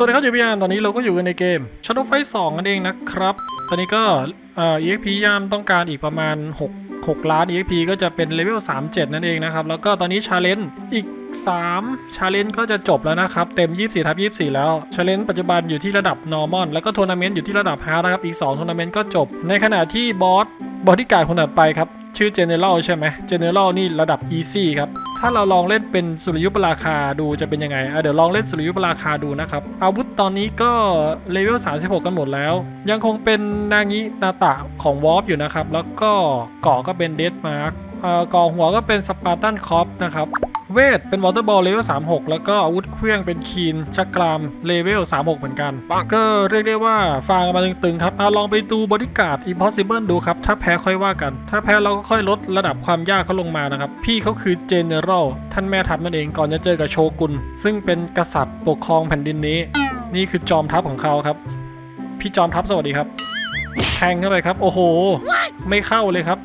สวัสดีครับยูพีอาร์ตอนนี้เราก็อยู่กันในเกม Shadow Fight 2นั่นเองนะครับ ตอนนี้ก็เอ่อ EXP ยามต้องการอีกประมาณ 6 6 ล้าน EXP ก็จะเป็นเลเวล37 นั่นเองนะครับ แล้วก็ตอนนี้ Challenge อีก3 Challenge ก็จะจบแล้วนะครับ เต็ม 24ทับ24 แล้ว Challenge ปัจจุบันอยู่ที่ระดับ Normal แล้วก็ทัวร์นาเมนต์อยู่ที่ระดับ Hard นะครับ อีก2ทัวร์นาเมนต์ก็จบ ในขณะที่บอสบอดี้การ์ดคนถัดไปครับ ชื่อ General ใช่ไหม General นี่ระดับ Easy ครับ ถ้าเราลองเล่นเป็นสุริยุปราคาดูจะเป็นยังไงเดี๋ยวลองเล่นสุริยุปราคาดูนะครับ อาวุธตอนนี้ก็เลเวล 36 กันหมดแล้ว ยังคงเป็นนางินาตะของวอร์ปอยู่นะครับ แล้วก็เกาะก็เป็นเดดมาร์กก่อหัวก็เป็นสปาร์ตันคอปนะครับ เวทเป็นวอเตอร์บอลเลเวล36 แล้วก็อาวุธเครื่องเป็นคีนชักกรามเลเวล36 เหมือนกัน ก็เรียกได้ว่าฟางกันมาตึงๆครับเอาลองไปดูบริการ์ด Impossible ดูครับ ถ้าแพ้ค่อยว่ากัน ถ้าแพ้เราก็ค่อยลดระดับความยากเขาลงมานะครับ พี่เขาคือ General ท่านแม่ทัพนั่นเองก่อนจะเจอกับโชกุน ซึ่งเป็นกษัตริย์ปกครองแผ่นดินนี้ นี่คือจอมทัพของเขาครับ พี่จอมทัพสวัสดีครับ แทงเข้าไปครับ โอ้โห ไม่เข้าเลยครับ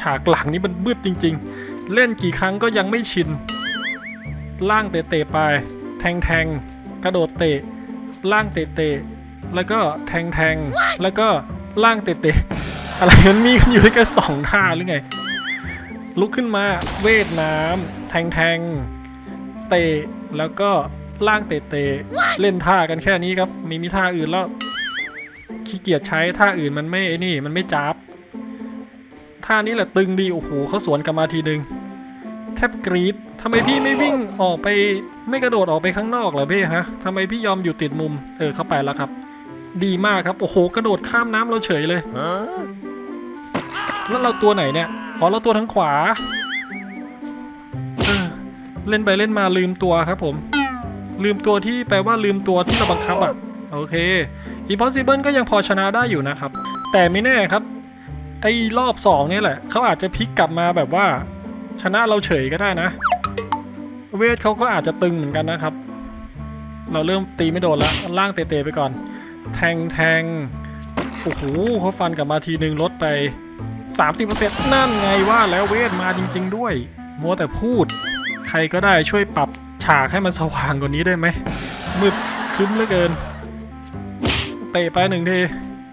ฉากหลังนี้มันมืดจริง ๆ เล่นกี่ครั้งก็ยังไม่ชิน ล่างเตะๆไป แทงแทงๆกระโดดเตะ ล่างเตะๆแล้วก็แทงแทงๆแล้วก็ล่างเตะๆอะไรมันมีกันอยู่ด้วยกันสองท่าหรือไง ลุกขึ้นมาเวทน้ำแทงแทงๆเตะแล้วก็ล่างเตะๆเล่นท่ากันแค่นี้ครับไมีมีท่าอื่นแล้วขี้เกียจใช้ท่าอื่นมันไม่ไอ้นี่มันไม่จับ ท่านี้แหละตึงดีโอ้โหเขาสวนกลับมาทีนึง แทบกรีดทำไมพี่ไม่วิ่งออกไปไม่กระโดดออกไปข้างนอกเหรอพี่ฮะทำไมพี่ยอมอยู่ติดมุมเออเข้าไปแล้วครับ ดีมากครับโอ้โหกระโดดข้ามน้ำเราเฉยเลยแล้วเราตัวไหนเนี่ยอ๋อเราตัวทางขวาเออเล่นไปเล่นมาลืมตัวครับผม ลืมตัวที่แปลว่าลืมตัวที่เราบังคับอะโอเค Impossible ก็ยังพอชนะได้อยู่นะครับ แต่ไม่แน่ครับ ไอ้รอบสองเนี่ยแหละ เขาอาจจะพลิกกลับมาแบบว่า ชนะเราเฉยก็ได้นะ เวทเขาก็อาจจะตึงเหมือนกันนะครับ เราเริ่มตีไม่โดนแล้วล่างเตะๆไปก่อน แทงแทงโอ้โหเขาฟันกลับมาทีนึงลดไป 30%นั่นไงว่าแล้วเวทมาจริง ๆ ด้วย มัวแต่พูด ใครก็ได้ช่วยปรับฉากให้มันสว่างกว่านี้ได้ไหมมืดคึ้มเหลือเกิน เตะไปหนึ่งที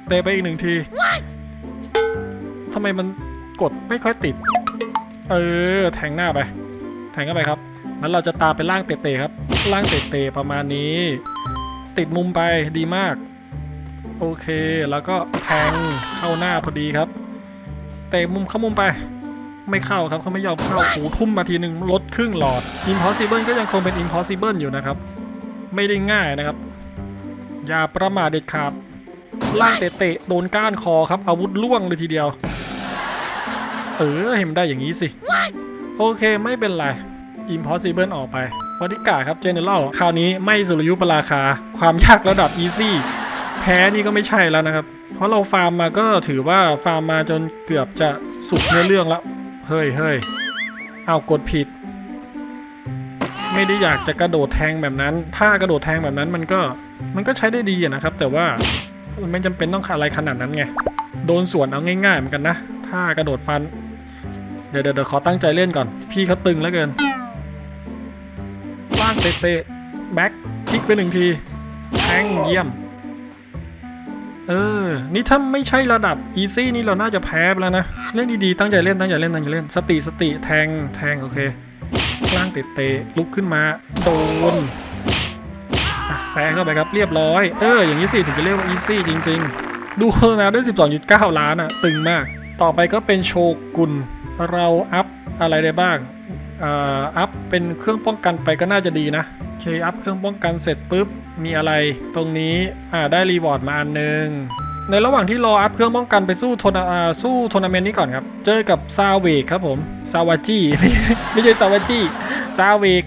เตะไปอีกหนึ่งที ทำไมมันกดไม่ค่อยติด เออ แทงหน้าไป แทงเข้าไปครับนั้นเราจะตามไปล่างเตะๆครับ ล่างเตะๆประมาณนี้ ติดมุมไปดีมาก โอเค แล้วก็แทงเข้าหน้าพอดีครับ เตะมุมเข้ามุมไป ไม่เข้าครับเขาไม่ยอมเข้าโอ้ทุ่มมาทีหนึ่งลดครึ่งหลอด impossible ก็ยังคงเป็น impossible อยู่นะครับ ไม่ได้ง่ายนะครับ อย่าประมาทเด็ดขาดล่างเตะๆโดนก้านคอครับ อาวุธล่วงเลยทีเดียว เออเห็นมันได้อย่างนี้สิ โอเคไม่เป็นไร impossible ออกไปบริการครับ general คราวนี้ไม่สุรยุปราคา ความยากระดับ easy แพ้นี่ก็ไม่ใช่แล้วนะครับ เพราะเราฟาร์มมาก็ถือว่าฟาร์มมาจนเกือบจะสุดในอเรื่องแล้ว เฮ้ยเฮ้ยเอากดผิด ไม่ได้อยากจะกระโดดแทงแบบนั้น ถ้ากระโดดแทงแบบนั้นมันก็มันก็ใช้ได้ดีอะนะครับ แต่ว่ามันไม่จำเป็นต้องอะไรขนาดนั้นไง โดนสวนเอาง่ายๆเหมือนกันนะ ถ้ากระโดดฟัน เดี๋ยวเดี๋ยวขอตั้งใจเล่นก่อน พี่เขาตึงแล้วเกินล่างเตะแบ็คคลิกไปหนึ่งทีแทงเยี่ยม เออ นี่ถ้าไม่ใช่ระดับอีซี่นี่เราน่าจะแพ้ไปแล้วนะ เล่นดีๆ ตั้งใจเล่น ตั้งใจเล่น ตั้งใจเล่น สติ สติ แทง แทง โอเคล่างเตะลุกขึ้นมา โดนแซงเข้าไปครับ เรียบร้อย เออ อย่างนี้สิ ถึงจะเรียกว่าอีซี่จริง ๆ ดูนะด้ 12.9 ล้านอะตึงมาก ต่อไปก็เป็นโชกุน เราอัพอะไรได้บ้างอัพเป็นเครื่องป้องกันไปก็น่าจะดีนะโอเคอัพเครื่องป้องกันเสร็จปุ๊บมีอะไรตรงนี้ได้รีวอร์ดมาอันหนึ่งในระหว่างที่รออัพเครื่องป้องกันไปสู้ทนาอ่าสู้ทัวร์นาเมนต์นี้ก่อนครับ เจอกับซาเวกครับผมซาวาจิไม่ใช่ซาวาจิซาเวก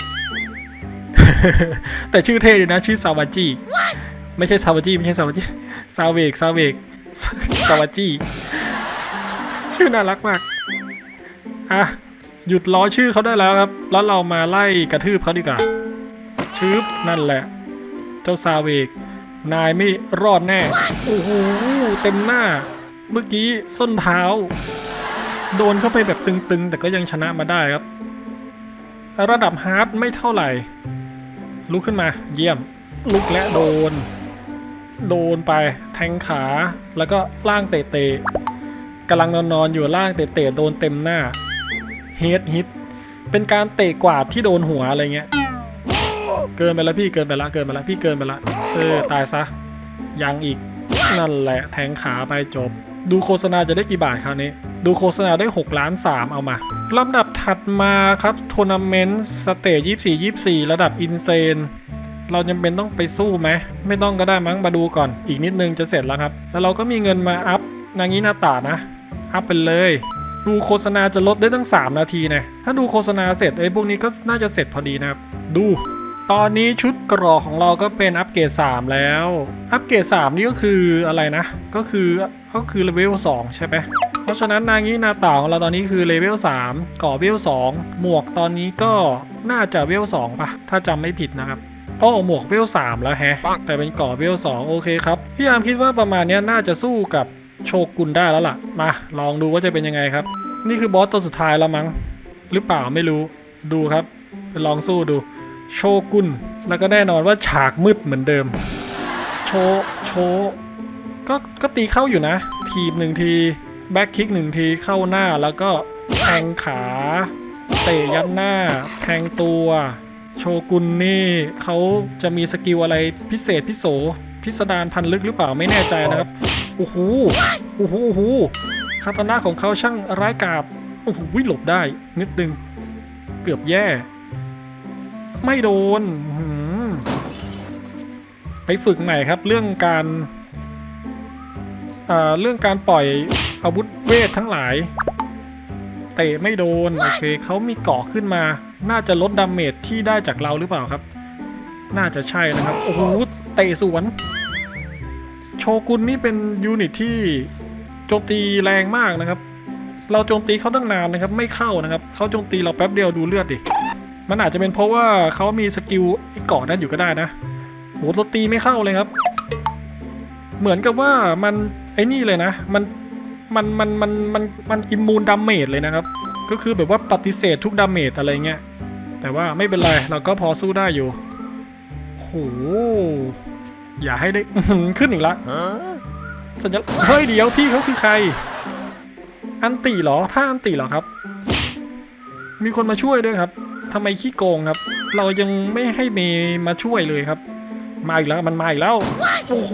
แต่ชื่อเท่ดีนะ ชื่อซาวาจิไม่ใช่ซาวาจิไม่ใช่ซาวาจิซาเวกซาเวกซาวาจิชื่อน่ารักมาก อะ หยุดล้อชื่อเขาได้แล้วครับ แล้วเรามาไล่กระทืบเขาดีกว่าชืบนั่นแหละ เจ้าซาเวก นายไม่รอดแน่ โอ้โห เต็มหน้า เมื่อกี้ส้นเท้า โดนเข้าไปแบบตึงๆ แต่ก็ยังชนะมาได้ครับ ระดับฮาร์ดไม่เท่าไหร่ ลุกขึ้นมา เยี่ยม ลุกและโดน โดนไป แทงขา แล้วก็ล่างเตะเตะกำลังนอนนอนๆอยู่ล่างเตะเตะโดนเต็มหน้า เฮดฮิตเป็นการเตะกวาดที่โดนหัวอะไรเงี้ย เกินไปแล้วพี่เกินไปละเกินไปละพี่เกินไปละเออตายซะ ยังอีกนั่นแหละแทงขาไปจบ ดูโฆษณาจะได้กี่บาทคราวนี้ ดูโฆษณาได้ 6 ล้าน 3 เอามาลำดับถัดมาครับทัวร์นาเมนต์สเตจ24 24 ระดับอินเซนเราจำเป็นต้องไปสู้ไหม ไม่ต้องก็ได้มั้งมาดูก่อน อีกนิดนึงจะเสร็จแล้วครับ แล้วเราก็มีเงินมาอัพนางนี้หน้าตานะ อัพไปเลย ดูโฆษณาจะลดได้ตั้ง 3 นาทีนะ ถ้าดูโฆษณาเสร็จไอ้พวกนี้ก็น่าจะเสร็จพอดีนะครับ ดู ตอนนี้ชุดกรอของเราก็เป็นอัปเกรด 3 แล้ว อัปเกรด 3 นี่ก็คืออะไรนะ ก็คือก็คือเลเวล 2 ใช่ไหมเพราะฉะนั้นนางี้นาตาของเราตอนนี้คือเลเวล 3 ก่อเวล 2 หมวกตอนนี้ก็น่าจะเวล 2ปะถ้าจำไม่ผิดนะครับโอ้หมวกเวล 3 แล้วแฮะ แต่เป็นก่อเวล 2 โอเคครับ พี่ยามคิดว่าประมาณนี้น่าจะสู้กับ โชกุนได้แล้วล่ะ มา ลองดูว่าจะเป็นยังไงครับ นี่คือบอสตัวสุดท้ายแล้วมั้ง หรือเปล่าไม่รู้ ดูครับไปลองสู้ดู โชกุน แล้วก็แน่นอนว่าฉากมืดเหมือนเดิม โช โช ก็ก็ตีเข้าอยู่นะ ทีบหนึ่งที แบ็คคิกหนึ่งทีเข้าหน้าแล้วก็แทงขา เตะยัดหน้า แทงตัว โชกุนนี่เขาจะมีสกิลอะไรพิเศษพิโสพิสดารพันลึกหรือเปล่าไม่แน่ใจนะครับ โอ้โหโอ้โหโอ้โหคาตานะของเขาช่างร้ายกาจโอ้โหหลบได้ นิดนึง เกือบแย่ ไม่โดนไปฝึกใหม่ครับ เรื่องการเรื่องการปล่อยอาวุธเวททั้งหลายเตะไม่โดน โอเคเขามีเกาะขึ้นมา น่าจะลดดาเมจที่ได้จากเราหรือเปล่าครับ น่าจะใช่นะครับ โอ้โหเตะสวน โชกุนนี่เป็นยูนิตที่โจมตีแรงมากนะครับ เราโจมตีเขาตั้งนานนะครับ ไม่เข้านะครับเขาโจมตีเราแป๊บเดียวดูเลือดดิ มันอาจจะเป็นเพราะว่าเขามีสกิลไอ้เกาะนั่นอยู่ก็ได้นะโหเราตีไม่เข้าเลยครับ เหมือนกับว่ามันไอ้นี่เลยนะ มันมันมันมันมันมันอิมมูนดาเมจเลยนะครับ ก็คือแบบว่าปฏิเสธทุกดาเมจอะไรเงี้ยแต่ว่าไม่เป็นไร เราก็พอสู้ได้อยู่โห อย่าให้ได้อื้อหือขึ้นอีกละสัญลักษณ์เฮ้ยเดี๋ยวพี่เขาคือใคร อันติเหรอ ถ้าอันติเหรอครับ มีคนมาช่วยด้วยครับทำไมขี้โกงครับ เรายังไม่ให้เมย์มาช่วยเลยครับ มาอีกแล้วมันมาอีกแล้ว โอ้โห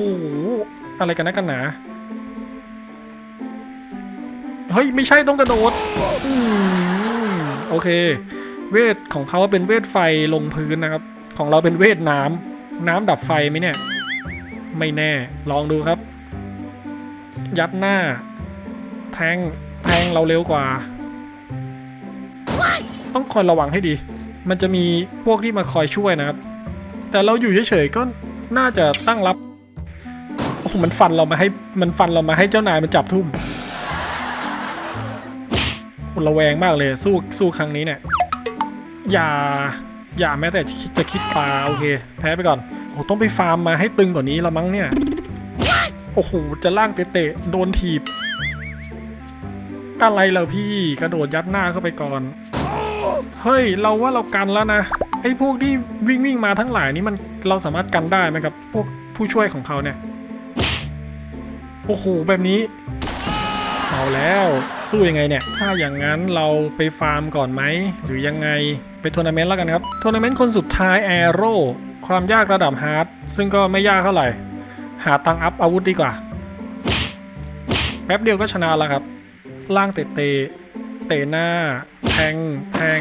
อะไรกันนะกันหนา เฮ้ย ไม่ใช่ต้องกระโดดอืมโอเค เวทของเขาเป็นเวทไฟลงพื้นนะครับ ของเราเป็นเวทน้ำน้ำดับไฟไหมเนี่ย ไม่แน่ ลองดูครับ ยัดหน้า แทง แทงเราเร็วกว่า ต้องคอยระวังให้ดี มันจะมีพวกที่มาคอยช่วยนะครับ แต่เราอยู่เฉยๆก็น่าจะตั้งรับ โอ้โห มันฟันเรามาให้ มันฟันเรามาให้เจ้านายมันจับทุ่มระแวงมากเลย สู้ สู้ครั้งนี้เนี่ย อย่า อย่าแม้แต่จะคิดปลา โอเค แพ้ไปก่อน ต้องไปฟาร์มมาให้ตึงกว่านี้ละมั้งเนี่ย โอ้โห จะล่างเตะๆโดนถีบ อะไรเหรอพี่กระโดดยัดหน้าเข้าไปก่อน เฮ้ย เราว่าเรากันแล้วนะ ไอ้พวกที่วิ่งวิ่งมาทั้งหลายนี่มันเราสามารถกันได้ไหมครับ พวกผู้ช่วยของเขาเนี่ย โอ้โห แบบนี้ เอาแล้วสู้ยังไงเนี่ย ถ้าอย่างนั้นเราไปฟาร์มก่อนไหม หรือยังไงไปทัวร์นาเมนต์แล้วกันครับทัวร์นาเมนต์คนสุดท้ายแอโร่ ความยากระดับฮาร์ดซึ่งก็ไม่ยากเท่าไหร่ หาตังอัพอาวุธดีกว่า แป๊บเดียวก็ชนะแล้วครับ ล่างเตะเตะเตะหน้า แทง แทง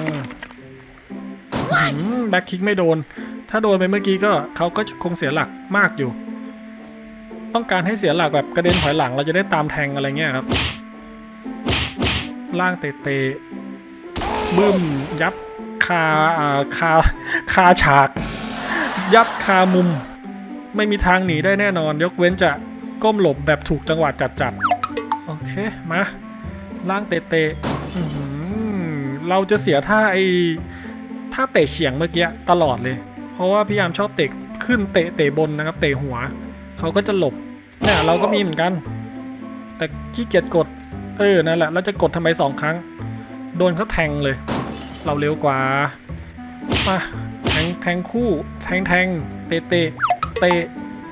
แบ็คคิกไม่โดน ถ้าโดนไปเมื่อกี้ก็เขาก็คงเสียหลักมากอยู่ ต้องการให้เสียหลักแบบกระเด็นถอยหลังเราจะได้ตามแทงอะไรเงี้ยครับ ล่างเตะเตะบึ้มยัดคาอาคาคาฉาก ยัดคามุม ไม่มีทางหนีได้แน่นอน ยกเว้นจะก้มหลบแบบถูกจังหวะจัดๆ โอเค มาล่างเตะเตะเราจะเสียท่าไอ้ท่าเตะเฉียงเมื่อกี้ตลอดเลย เพราะว่าพี่ยามชอบเตะขึ้นเตะเตะบนนะครับ เตะหัว เขาก็จะหลบเนี่ยเราก็มีเหมือนกัน แต่ขี้เกียจกด เออนั่นแหละแล้วจะกดทำไมสองครั้ง โดนเขาแทงเลย เราเร็วกว่ามา งแทงคู่ แทงแทงเตะเตะเตะ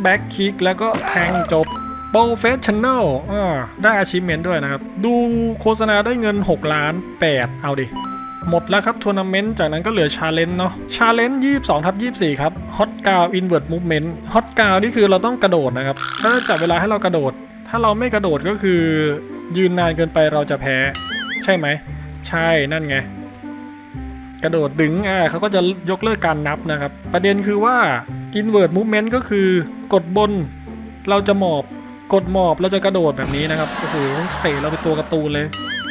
แบ็กคิกแล้วก็แทงจบโปรเฟชชั่นแนลได้อาชีพเมนด้วยนะครับ ดูโฆษณาได้เงิน 6 ล้าน 8 เอาดิ หมดแล้วครับทัวร์นาเมนต์จากนั้นก็เหลือชาเลนจ์เนาะชาเลนจ์22ทับ24ครับฮอตกาวอินเว r ร์ m มูฟเมนต์ฮอตกาวนี่คือเราต้องกระโดดนะครับถ้าจับเวลาให้เรากระโดด ถ้าเราไม่กระโดดก็คือ ยืนนานเกินไปเราจะแพ้ ใช่ไหม ใช่นั่นไง กระโดดดึงอ่าเขาก็จะยกเลิกการนับนะครับ ประเด็นคือว่า invert movement ก็คือกดบนเราจะหมอบกดหมอบเราจะกระโดดแบบนี้นะครับโอ้โหเตะเราเป็นตัวการ์ตูนเลย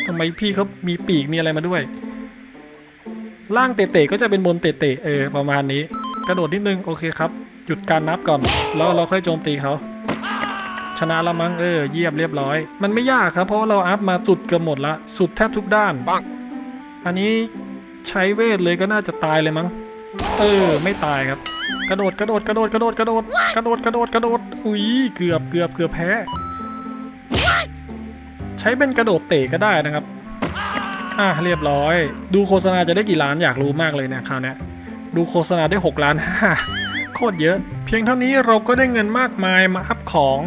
ทำไมพี่เขามีปีกมีอะไรมาด้วย ล่างเตะๆก็จะเป็นบนเตะๆเออประมาณนี้ กระโดดนิดนึงโอเคครับ หยุดการนับก่อน แล้วเราค่อยโจมตีเขาชนะและมั้งเออเยี่ยมเรียบร้อย มันไม่ยากครับเพราะว่าเราอัพมาสุดเกือบหมดละสุดแทบทุกด้าน อันนี้ ใช้เวทเลยก็น่าจะตายเลยมั้ง เออ ไม่ตายครับ กระโดดกระโดดกระโดดกระโดดกระโดดกระโดดกระโดดกระโดดอุ้ยเกือบเกือบเกือบแพ้ ใช้เป็นกระโดดเตะก็ได้นะครับอะเรียบร้อย ดูโฆษณาจะได้กี่ล้านอยากรู้มากเลยเนี่ยคราวนี้ดูโฆษณาได้ 6 ล้านห้าโคตรเยอะ เพียงเท่านี้เราก็ได้เงินมากมายมาอัพของ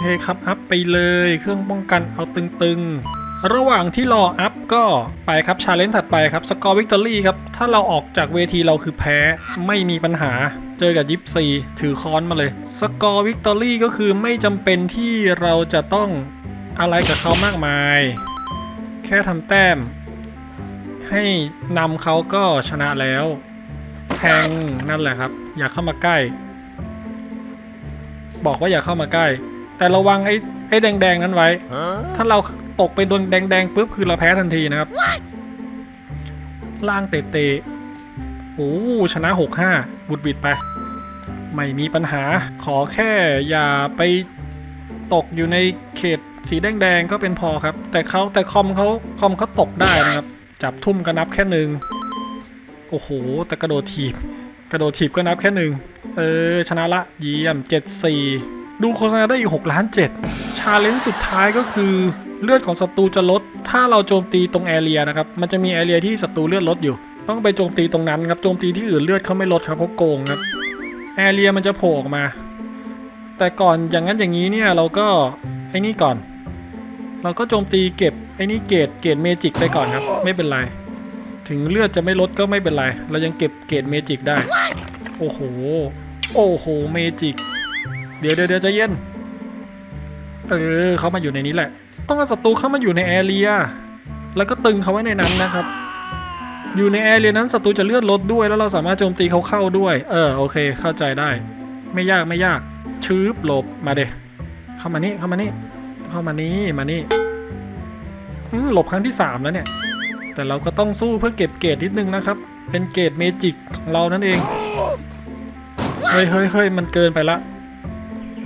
เฮ้ครับอัพไปเลย เครื่องป้องกันเอาตึงๆ ระหว่างที่รออัพก็ไปครับชาเลนจ์ถัดไปครับสกอร์วิกตอรี่ครับ ถ้าเราออกจากเวทีเราคือแพ้ไม่มีปัญหา เจอกับยิปซีถือค้อนมาเลยสกอร์วิกตอรี่ก็คือไม่จำเป็นที่เราจะต้องอะไรกับเขามากมาย แค่ทำแต้ม ให้นำเขาก็ชนะแล้ว แทงนั่นแหละครับ อย่าเข้ามาใกล้ บอกว่าอย่าเข้ามาใกล้ แต่ระวังไอ้ไอ้แดงๆนั้นไว้ ถ้าเรา ตกไปโดนแดงๆปุ๊บคือเราแพ้ทันทีนะครับ ล่างเตะเตะโอ้ชนะ 6-5บุดบิดไป ไม่มีปัญหาขอแค่อย่าไปตกอยู่ในเขตสีแดงๆก็เป็นพอครับ แต่เขาแต่คอมเขาคอมเขาตกได้นะครับ จับทุ่มก็นับแค่หนึ่งโอ้โห แต่กระโดดถีบ กระโดดถีบก็นับแค่หนึ่งเออ ชนะละเยี่ยม 7-4 ดูโฆษณาได้อีก6ล้าน7ชาเลนจ์สุดท้ายก็คือ เลือดของศัตรูจะลด ถ้าเราโจมตีตรงแอเรียนะครับ มันจะมีแอเรียที่ศัตรูเลือดลดอยู่ ต้องไปโจมตีตรงนั้นครับ โจมตีที่อื่นเลือดเขาไม่ลดครับเพราะโกงครับ แอเรียมันจะโผล่ออกมา แต่ก่อนอย่างนั้นอย่างนี้เนี่ยเราก็ไอ้นี่ก่อน เราก็โจมตีเก็บไอ้นี่เกรดเกรดเมจิกไปก่อนครับ ไม่เป็นไร ถึงเลือดจะไม่ลดก็ไม่เป็นไร เรายังเก็บเกรดเมจิกได้ โอ้โห โอ้โห เมจิก เดี๋ยวเดี๋ยวจะเย็น เออเขามาอยู่ในนี้แหละ ต้องเอาศัตรูเข้ามาอยู่ในแอเรียแล้วก็ตึงเขาไว้ในนั้นนะครับ อยู่ในแอเรียนั้นศัตรูจะเลือดลดด้วย แล้วเราสามารถโจมตีเขาเข้าด้วย เออโอเค เข้าใจได้ ไม่ยากไม่ยากชืบหลบมาเดเข้ามานี่เข้ามานี่เข้ามานี่มานี่หลบครั้งที่สามแล้วเนี่ย แต่เราก็ต้องสู้เพื่อเก็บเกรดนิดนึงนะครับ เป็นเกรดเมจิกของเรานั่นเอง เฮ้ยเฮ้ยเฮ้ยมันเกินไปละ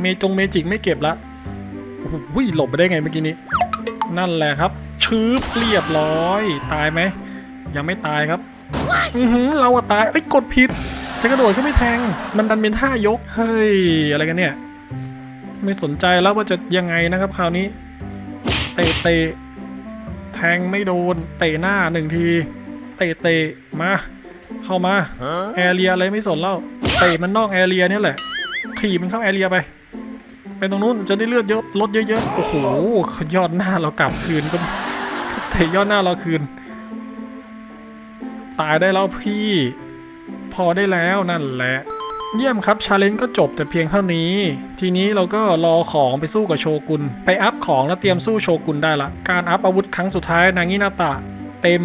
เมจงเมจิกไม่เก็บละ โอ้โหหลบไปได้ไงเมื่อกี้นี้ นั่นแหละครับ ชืบเรียบร้อย ตายไหม ยังไม่ตายครับ อือหือเราอะตายเอ้ยกดผิด จะกระโดดก็ไม่แทง มันดันเป็นท่ายก เฮ้ย อะไรกันเนี่ย ไม่สนใจแล้วว่าจะยังไงนะครับ คราวนี้ เตะเตะแทงไม่โดน เตะหน้าหนึ่งที เตะเตะมา เข้ามา แอเรียอะไรไม่สนแล้ว เตะมันนอกแอเรียเนี่ยแหละ ขี่มันเข้าแอเรียไป ไปตรงนู้นจะได้เลือดเยอะลดเยอะๆ โอ้โหยอดหน้าเรากลับคืนก็เตะยอดหน้าเราคืน ตายได้แล้วพี่ พอได้แล้วนั่นแหละ เยี่ยมครับชาเลนจ์ก็จบแต่เพียงเท่านี้ ทีนี้เราก็รอของไปสู้กับโชกุน ไปอัพของแล้วเตรียมสู้โชกุนได้ละ การอัพอาวุธครั้งสุดท้ายนางินาตะเต็ม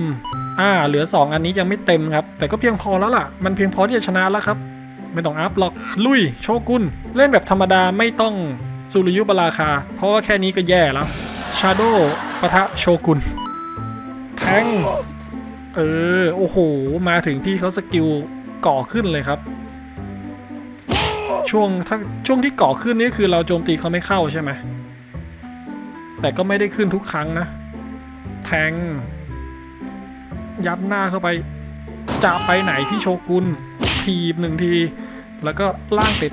อ่าเหลือ 2 อันนี้ยังไม่เต็มครับ แต่ก็เพียงพอแล้วล่ะ มันเพียงพอที่จะชนะแล้วครับ ไม่ต้องอัพหรอก ลุย โชกุน เล่นแบบธรรมดาไม่ต้องสุริยุปราคา เพราะว่าแค่นี้ก็แย่แล้ว ชาโดปะทะโชกุน แทง เออ โอ้โห มาถึงพี่เขาสกิลก่อขึ้นเลยครับ ช่วงถ้าช่วงที่ก่อขึ้นนี่คือเราโจมตีเขาไม่เข้าใช่ไหม แต่ก็ไม่ได้ขึ้นทุกครั้งนะ แทง ยัดหน้าเข้าไปจะไปไหนพี่โชกุนทีบหนึ่งที แล้วก็ล่างเตะ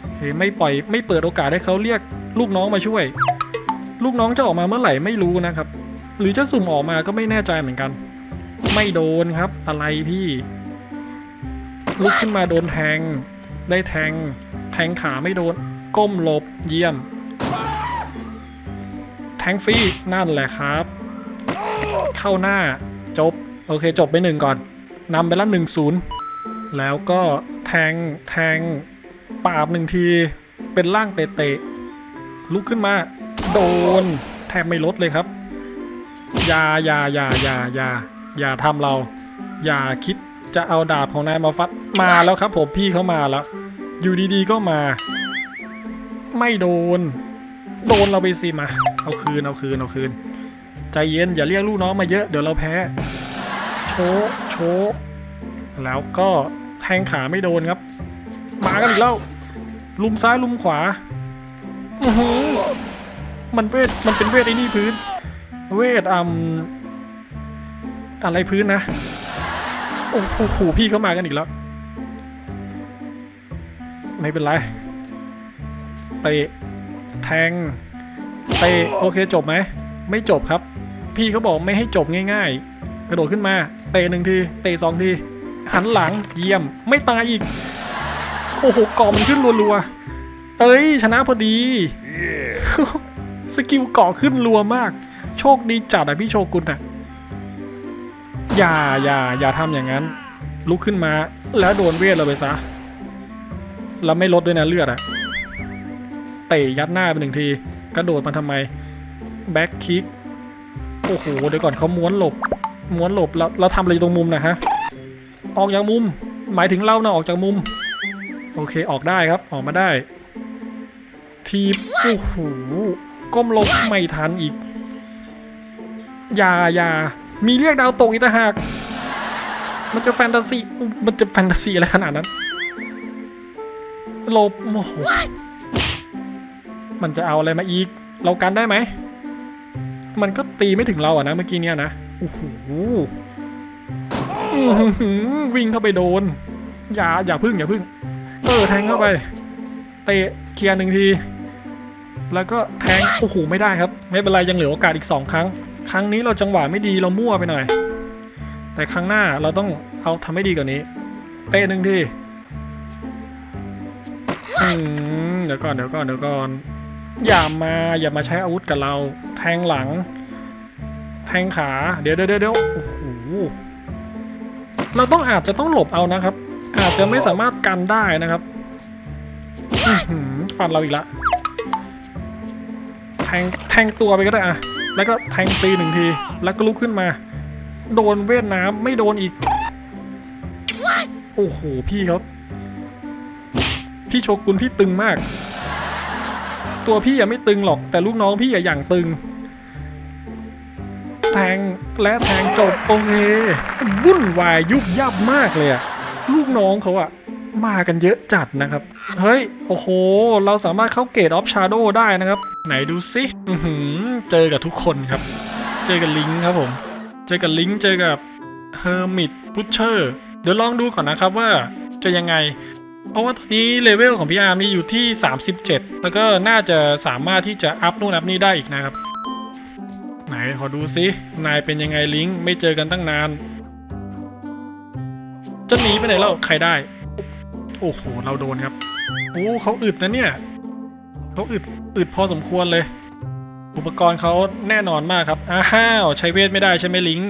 โอเคไม่ปล่อยไม่เปิดโอกาสให้เขาเรียกลูกน้องมาช่วย ลูกน้องจะออกมาเมื่อไหร่ไม่รู้นะครับ หรือจะสุ่มออกมาก็ไม่แน่ใจเหมือนกัน ไม่โดนครับอะไรพี่ลุกขึ้นมาโดนแทง ได้แทง แทงขาไม่โดน ก้มหลบเยี่ยม แทงฟรีนั่นแหละครับ เข้าหน้าจบ โอเคจบไปหนึ่งก่อนนำไปละหนึ่งศูนย์ แล้วก็แทงแทงปาบหนึ่งทีเป็นร่างเตะๆลุกขึ้นมา โดนแทบไม่ลดเลยครับ อย่าอย่าอย่าอย่าอย่าอย่าทำเรา อย่าคิดจะเอาดาบของนายมาฟัดมาแล้วครับผมพี่เขามาแล้ว อยู่ดีๆก็มา ไม่โดน โดนเราไปสิมา เอาคืนเอาคืนเอาคืน ใจเย็นอย่าเรียกลูกน้องมาเยอะเดี๋ยวเราแพ้ โชว์โชว์ แล้วก็แทงขาไม่โดนครับ มากันอีกแล้ว ลุมซ้ายลุมขวาอือหือมันเวทมันเป็นเวทไอ้นี่พื้น เวทอืมอะไรพื้นนะ โอ้โหพี่เข้ามากันอีกแล้ว ไม่เป็นไรเตะแทงเตะโอเคจบไหม ไม่จบครับ พี่เขาบอกไม่ให้จบง่าย ๆ กระโดดขึ้นมา เตะหนึ่งที เตะสองที หันหลังเยี่ยมไม่ตายอีก โอ้โหเกาะมันขึ้นรัวๆ เอ้ย ชนะพอดี สกิลเกาะขึ้นรัวมาก โชคดีจัดอะพี่โชกุนอะอย่าอย่าอย่าทำอย่างนั้น ลุกขึ้นมาแล้วโดนเวทเราไปซะ แล้วไม่ลดด้วยนะเลือดอะเตะยัดหน้าไปหนึ่งที กระโดดมาทำไม แบ็คคิก โอ้โห เดี๋ยวก่อนเขาม้วนหลบ ม้วนหลบแล้วเราทำอะไรตรงมุมนะฮะ ออกจากมุม หมายถึงเรานะออกจากมุม โอเคออกได้ครับออกมาได้ ทีบโอ้โหก้มลงไม่ทันอีกอย่าอย่ามีเรียกดาวตกอีกต่างหาก มันจะแฟนตาซีมันจะแฟนตาซีอะไรขนาดนั้นลบโอ้โหมันจะเอาอะไรมาอีก เรากันได้ไหม มันก็ตีไม่ถึงเราอะนะเมื่อกี้เนี่ยนะโอ้โห วิ่งเข้าไปโดน อย่าอย่าพึ่งอย่าพึ่งเออแทงเข้าไป เตะเคลียร์หนึ่งที แล้วก็แทงโอ้โหไม่ได้ครับ ไม่เป็นไรยังเหลือโอกาสอีกสองครั้ง ครั้งนี้เราจังหวะไม่ดีเรามั่วไปหน่อย แต่ครั้งหน้าเราต้องเอาทำให้ดีกว่านี้ เตะหนึ่งทีอืมเดี๋ยวก่อนเดี๋ยวก่อนเดี๋ยวก่อนอย่ามาอย่ามาใช้อาวุธกับเรา แทงหลัง แทงขา เดี๋ยวเดี๋ยวเดี๋ยวโอ้โห เราต้องอาจจะต้องหลบเอานะครับ อาจจะไม่สามารถกันได้นะครับอื้อหือฟันเราอีกละ แทงแทงตัวไปก็ได้อะแล้วก็แทงฟรีหนึ่งที แล้วก็ลุกขึ้นมา โดนเวทน้ำไม่โดนอีก โอ้โห พี่เขาพี่โชกุนพี่ตึงมาก ตัวพี่ยังไม่ตึงหรอก แต่ลูกน้องพี่อะอย่างตึง แทงและแทงจบโอเควุ่นวายยุบยับมากเลยอะลูกน้องเขาอะมากันเยอะจัดนะครับ เฮ้ย โอ้โห เราสามารถเข้าเกตออฟชาร์โดได้นะครับ ไหนดูซิเจอกับทุกคนครับ เจอกับลิงครับผม เจอกับลิงเจอกับเฮอร์มิตพุชเชอร์เดี๋ยวลองดูก่อนนะครับว่าจะยังไง เพราะว่าตอนนี้เลเวลของพี่อาร์มนี่อยู่ที่ 37 แล้วก็น่าจะสามารถที่จะอัพนู่นอัพนี่ได้อีกนะครับ ไหนขอดูซิ นายเป็นยังไงลิงไม่เจอกันตั้งนาน จะหนีไปไหนแล้วใครได้ โอ้โห เราโดนครับโอ้เขาอึดนะเนี่ยเขาอึดอึดพอสมควรเลย อุปกรณ์เขาแน่นอนมากครับอ้าวใช้เวทไม่ได้ใช่ไหมลิง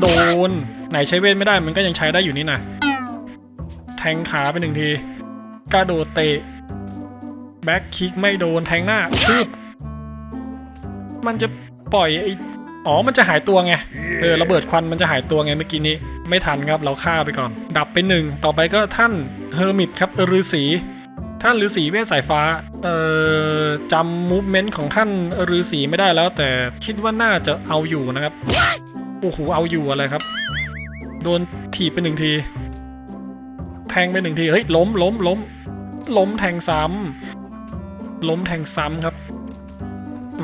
โดน ไหนใช้เวทไม่ได้มันก็ยังใช้ได้อยู่นี่นะแทงขาไปหนึ่งทีกระโดดเตะแบ็คคิกไม่โดนแทงหน้าชืบมันจะ ปล่อยไอ้อ๋อ มันจะหายตัวไง เออ ระเบิดควันมันจะหายตัวไงเมื่อกี้นี้ ไม่ทันครับ เราฆ่าไปก่อน ดับไปหนึ่ง ต่อไปก็ท่านเฮอร์มิตครับฤาษี ท่านฤาษีเวทสายฟ้า เอ่อจำมูฟเมนต์ของท่านฤาษีไม่ได้แล้ว แต่คิดว่าน่าจะเอาอยู่นะครับ โอ้โห เอาอยู่อะไรครับ โดนถีบไปหนึ่งที แทงไปหนึ่งที เฮ้ย ล้มล้มล้ม ล้มแทงซ้ำล้มแทงซ้ำครับ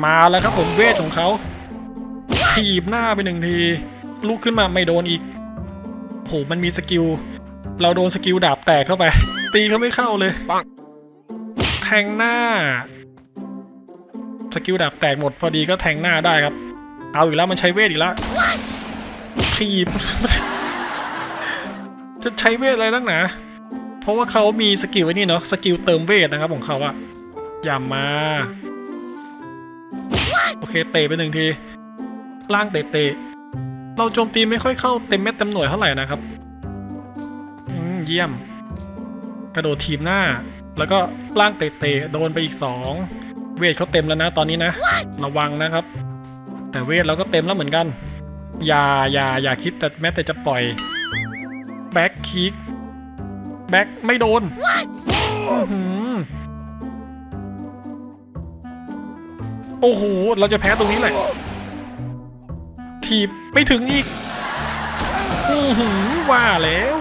มาแล้วครับผมเวทของเขาถีบหน้าไปหนึ่งทีลุกขึ้นมาไม่โดนอีกโหมันมีสกิล เราโดนสกิลดาบแตกเข้าไป ตีเขาไม่เข้าเลยแทงหน้า สกิลดาบแตกหมดพอดีก็แทงหน้าได้ครับ เอาอีกแล้วมันใช้เวทอีกแล้วถีบจะใช้เวทอะไรนักหนาเพราะว่าเขามีสกิลไอ้นี่เนาะสกิลเติมเวทนะครับของเขาอะอย่ามา โอเคเตะไปหนึ่งทีล่างเตะเตะเราโจมตีไม่ค่อยเข้าเต็มเม็ดเต็มหน่วยเท่าไหร่นะครับอืมเยี่ยม กระโดดทีมหน้า แล้วก็ล่างเตะเตะโดนไปอีกสองเวทเขาเต็มแล้วนะตอนนี้นะ ระวังนะครับ แต่เวทเราก็เต็มแล้วเหมือนกัน อย่าอย่าอย่าคิดแต่แม้แต่จะปล่อยแบ็คคิกแบ็คไม่โดน โอ้โห เราจะแพ้ตรงนี้แหละทีบไม่ถึงอีกอือหือว่าแล้ว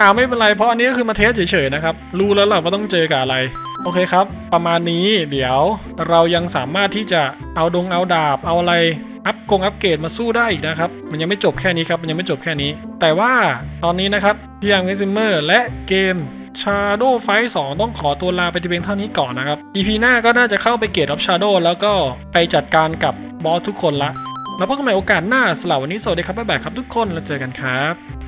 อ่าไม่เป็นไร เพราะอันนี้ก็คือมาเทสเฉยๆนะครับ รู้แล้วแหละว่าต้องเจอกับอะไร โอเคครับ ประมาณนี้เดี๋ยวเรายังสามารถที่จะเอาดงเอาดาบเอาอะไรอัพกงอัพเกรดมาสู้ได้อีกนะครับ มันยังไม่จบแค่นี้ครับ มันยังไม่จบแค่นี้ แต่ว่าตอนนี้นะครับพี่ยังเวซิมเมอร์และเกม Shadow Fight 2 ต้องขอตัวลาไปที่เพียงเท่านี้ก่อนนะครับ EP หน้าก็น่าจะเข้าไปเกรดอับ Shadow แล้วก็ไปจัดการกับบอสทุกคนละ แล้วพบกันใหม่โอกาสหน้าสำหรับวันนี้สวัสดีครับบ๊ายบายครับทุกคนแล้วเจอกันครับ